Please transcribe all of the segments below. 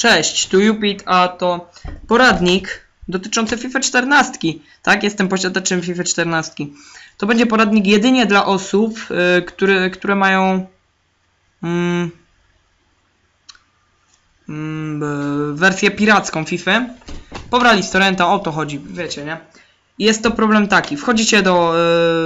Cześć, tu Jupit, a to poradnik dotyczący FIFA 14. Tak, jestem posiadaczem FIFA 14. To będzie poradnik jedynie dla osób, y, które, które mają mm, mm, wersję piracką FIFA. Pobrali z torrenta, o to chodzi, wiecie, nie? Jest to problem taki, wchodzicie do,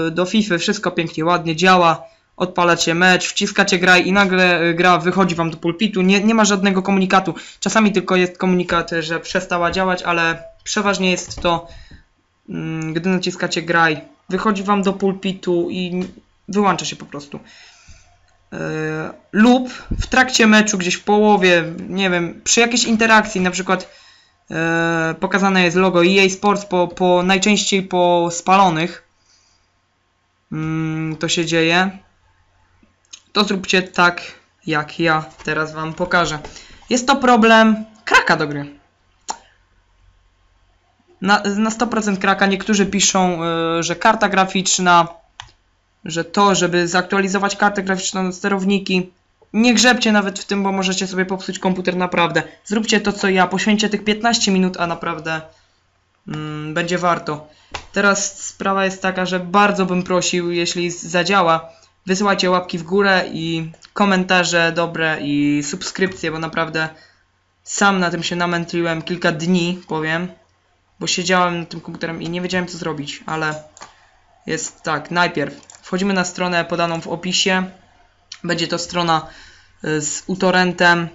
y, do FIFA, wszystko pięknie, ładnie działa, odpalacie mecz, wciskacie graj i nagle y, gra wychodzi wam do pulpitu, nie, nie ma żadnego komunikatu. Czasami tylko jest komunikat, że przestała działać, ale przeważnie jest to, mm, gdy naciskacie graj, wychodzi wam do pulpitu i wyłącza się po prostu. Yy, lub w trakcie meczu, gdzieś w połowie, nie wiem, przy jakiejś interakcji, na przykład pokazane jest logo EA Sports po, po najczęściej po spalonych. Mm, to się dzieje. To zróbcie tak, jak ja teraz wam pokażę. Jest to problem kraka do gry. Na, na 100% kraka niektórzy piszą, yy, że karta graficzna, że to, żeby zaktualizować kartę graficzną sterowniki, nie grzebcie nawet w tym, bo możecie sobie popsuć komputer naprawdę. Zróbcie to, co ja, poświęćcie tych 15 minut, a naprawdę mm, będzie warto. Teraz sprawa jest taka, że bardzo bym prosił, jeśli zadziała, wysyłajcie łapki w górę i komentarze dobre i subskrypcje, bo naprawdę sam na tym się namętliłem kilka dni, powiem, bo siedziałem nad tym komputerem i nie wiedziałem co zrobić, ale jest tak, najpierw wchodzimy na stronę podaną w opisie, będzie to strona y, z utorentem.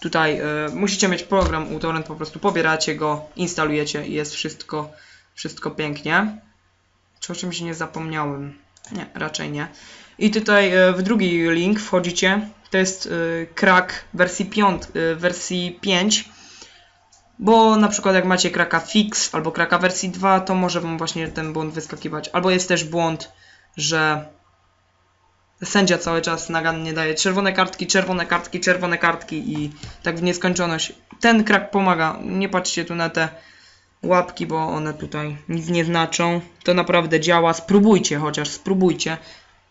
Tutaj y, musicie mieć program utorrent, po prostu pobieracie go, instalujecie i jest wszystko, wszystko pięknie. Czy o czymś nie zapomniałem? Nie, raczej nie. I tutaj y, w drugi link wchodzicie. To jest y, crack wersji, piąt, y, wersji 5. Bo na przykład jak macie kraka fix albo kraka wersji 2, to może wam właśnie ten błąd wyskakiwać. Albo jest też błąd, że sędzia cały czas nagannie daje czerwone kartki, czerwone kartki, czerwone kartki i tak w nieskończoność. Ten krak pomaga. Nie patrzcie tu na te łapki, bo one tutaj nic nie znaczą. To naprawdę działa. Spróbujcie chociaż, spróbujcie.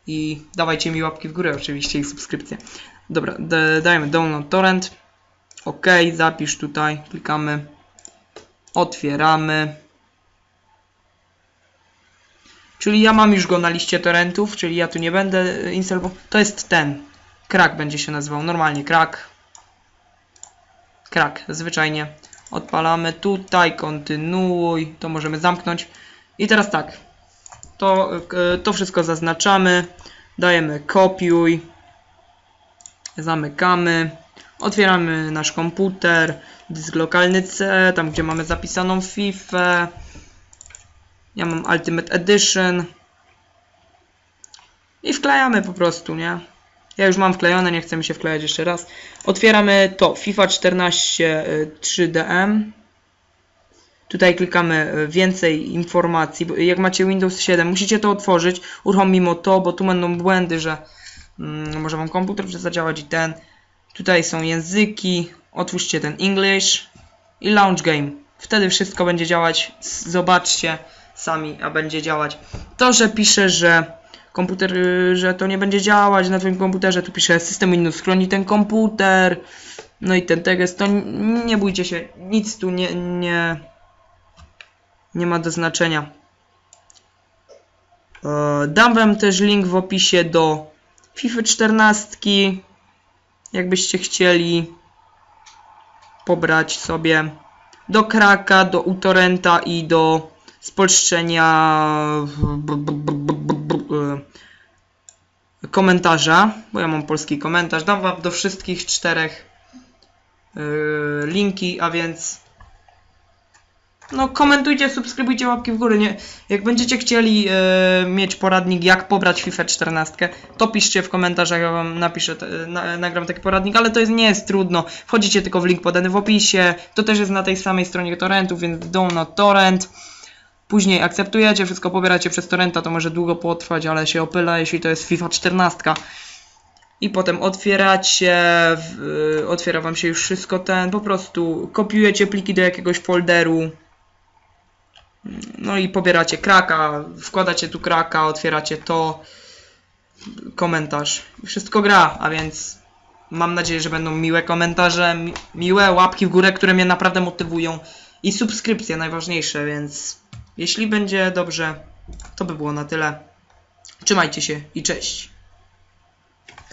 I dawajcie mi łapki w górę oczywiście i subskrypcję. Dobra, d- dajmy download torrent. OK, zapisz tutaj, klikamy. Otwieramy. Czyli ja mam już go na liście torrentów, czyli ja tu nie będę instalował. To jest ten. Krak będzie się nazywał. Normalnie krak. Krak, zwyczajnie. Odpalamy tutaj, kontynuuj. To możemy zamknąć. I teraz tak. To, y, to wszystko zaznaczamy. Dajemy kopiuj. Zamykamy. Otwieramy nasz komputer. Dysk lokalny C, tam gdzie mamy zapisaną FIFA. Ja mam Ultimate Edition. I wklejamy po prostu, nie? Ja już mam wklejone, nie chcę mi się wklejać jeszcze raz. Otwieramy to, FIFA 14 y, 3DM. Tutaj klikamy y, więcej informacji. Jak macie Windows 7, musicie to otworzyć. Uruchomimy to, bo tu będą błędy, że mm, może wam komputer zadziałać i ten. Tutaj są języki. Otwórzcie ten English i Launch Game. Wtedy wszystko będzie działać. Zobaczcie sami, a będzie działać. To, że pisze, że komputer, y, że to nie będzie działać na twoim komputerze, tu pisze system Windows chroni ten komputer. No i ten tekst, to nie bójcie się, nic tu nie, nie, nie ma do znaczenia. E, Dam wam też link w opisie do FIFA 14. Jakbyście chcieli pobrać sobie do kraka, do utorrenta i do spolszczenia e, komentarza, bo ja mam polski komentarz. Dam wam do wszystkich czterech e, linki, a więc no komentujcie, subskrybujcie, łapki w górę, nie? Jak będziecie chcieli e, mieć poradnik jak pobrać FIFA 14, to piszcie w komentarzach, ja wam napiszę, te, na, nagram taki poradnik, ale to jest, nie jest trudno. Wchodzicie tylko w link podany w opisie, to też jest na tej samej stronie torrentów, więc download torrent. Później akceptujecie, wszystko pobieracie przez torrenta, to może długo potrwać, ale się opyla, jeśli to jest FIFA 14. I potem otwieracie, y, otwiera wam się już wszystko ten, po prostu kopiujecie pliki do jakiegoś folderu. No i pobieracie kraka, wkładacie tu kraka, otwieracie to, komentarz. Wszystko gra, a więc mam nadzieję, że będą miłe komentarze, mi miłe łapki w górę, które mnie naprawdę motywują i subskrypcje najważniejsze, więc jeśli będzie dobrze, to by było na tyle. Trzymajcie się i cześć.